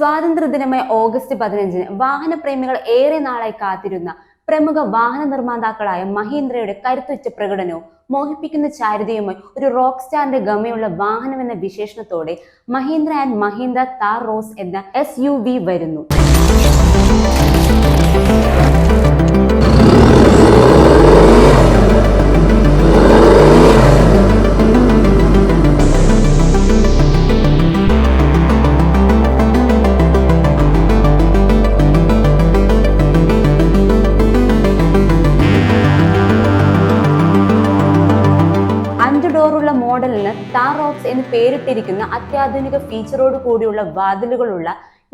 സ്വാതന്ത്ര്യദിനമായ August പതിനഞ്ചിന് വാഹനപ്രേമികൾ ഏറെ നാളായി കാത്തിരുന്ന പ്രമുഖ വാഹന നിർമ്മാതാക്കളായ മഹീന്ദ്രയുടെ കരുത്തുറ്റ പ്രകടനവും മോഹിപ്പിക്കുന്ന ചാരുതയുമായി ഒരു റോക്ക് സ്റ്റാറിന്റെ ഗമയുള്ള വാഹനം എന്ന വിശേഷണത്തോടെ മഹീന്ദ്ര ആൻഡ് മഹീന്ദ്ര താർ റോസ് എന്ന എസ് വരുന്നു. മോഡലിന് താർ റോക്സ് എന്ന് പേരിട്ടിരിക്കുന്ന അത്യാധുനിക ഫീച്ചറോട് കൂടിയുള്ള വാതിലുകളുള്ള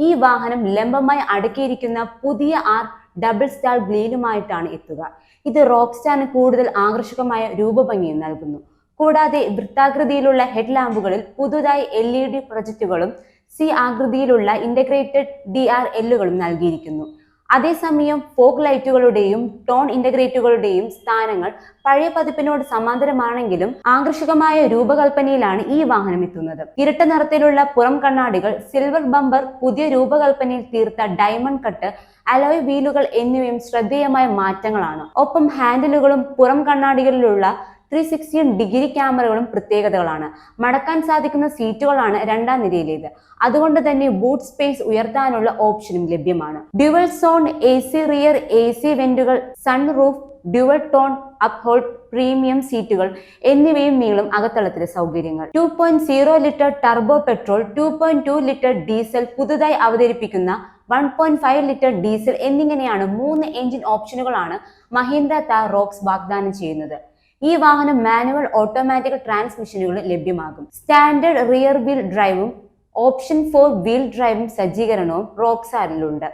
ഈ വാഹനം ലംബമായി അടക്കിയിരിക്കുന്ന പുതിയ ആർ ഡബിൾ സ്റ്റാർ ഗ്ലീലുമായിട്ടാണ് എത്തുക. ഇത് റോക്ക് കൂടുതൽ ആകർഷകമായ രൂപഭംഗിയും നൽകുന്നു. കൂടാതെ വൃത്താകൃതിയിലുള്ള ഹെഡ് ലാമ്പുകളിൽ പുതുതായി എൽ ഇ ഡി പ്രൊജക്റ്റുകളും സി ആകൃതിയിലുള്ള ഇന്റഗ്രേറ്റഡ് ഡി ആർ എല്ലുകളും നൽകിയിരിക്കുന്നു. അതേസമയം ഫോഗ് ലൈറ്റുകളുടെയും ടോൺ ഇന്റഗ്രേറ്റുകളുടെയും സ്ഥാനങ്ങൾ പഴയ പതിപ്പിനോട് സമാന്തരമാണെങ്കിലും ആകർഷകമായ രൂപകൽപ്പനയിലാണ് ഈ വാഹനം എത്തുന്നത്. ഇരട്ട നിറത്തിലുള്ള പുറം കണ്ണാടികൾ സിൽവർ ബമ്പർ പുതിയ രൂപകൽപ്പനയിൽ തീർത്ത ഡയമണ്ട് കട്ട് അലോയ് വീലുകൾ എന്നിവയും ശ്രദ്ധേയമായ മാറ്റങ്ങളാണ്. ഒപ്പം ഹാൻഡിലുകളും പുറം കണ്ണാടികളിലുള്ള ത്രീ സിക്സ്റ്റി ഡിഗ്രി ക്യാമറകളും പ്രത്യേകതകളാണ്. മടക്കാൻ സാധിക്കുന്ന സീറ്റുകളാണ് രണ്ടാം നിരയിലേത്. അതുകൊണ്ട് തന്നെ ബൂട്ട് സ്പേസ് ഉയർത്താനുള്ള ഓപ്ഷനും ലഭ്യമാണ്. Dual zone A C rear A C വെന്റുകൾ sunroof dual tone uphold premium സീറ്റുകൾ എന്നിവയും നീളും അകത്തളത്തിലെ സൗകര്യങ്ങൾ. Two point zero litre turbo petrol two point two litre diesel പുതുതായി അവതരിപ്പിക്കുന്ന one point five litre diesel എന്നിങ്ങനെയാണ് മൂന്ന് എഞ്ചിൻ ഓപ്ഷനുകളാണ് മഹീന്ദ്ര താർ റോക്സ് വാഗ്ദാനം ചെയ്യുന്നത്. ഈ വാഹനം മാനുവൽ ഓട്ടോമാറ്റിക് ട്രാൻസ്മിഷനുകളും ലഭ്യമാകും. സ്റ്റാൻഡേർഡ് റിയർ വീൽ ഡ്രൈവും ഓപ്ഷൻ ഫോർ വീൽ ഡ്രൈവും സജ്ജീകരണവും റോക്സാറിലുണ്ട്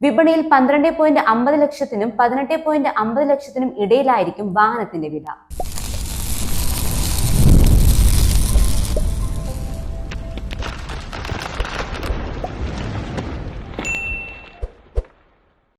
വിപണിയിൽ പന്ത്രണ്ട് പോയിന്റ് അമ്പത് ലക്ഷത്തിനും പതിനെട്ട് പോയിന്റ് അമ്പത് ലക്ഷത്തിനും ഇടയിലായിരിക്കും വാഹനത്തിന്റെ വില.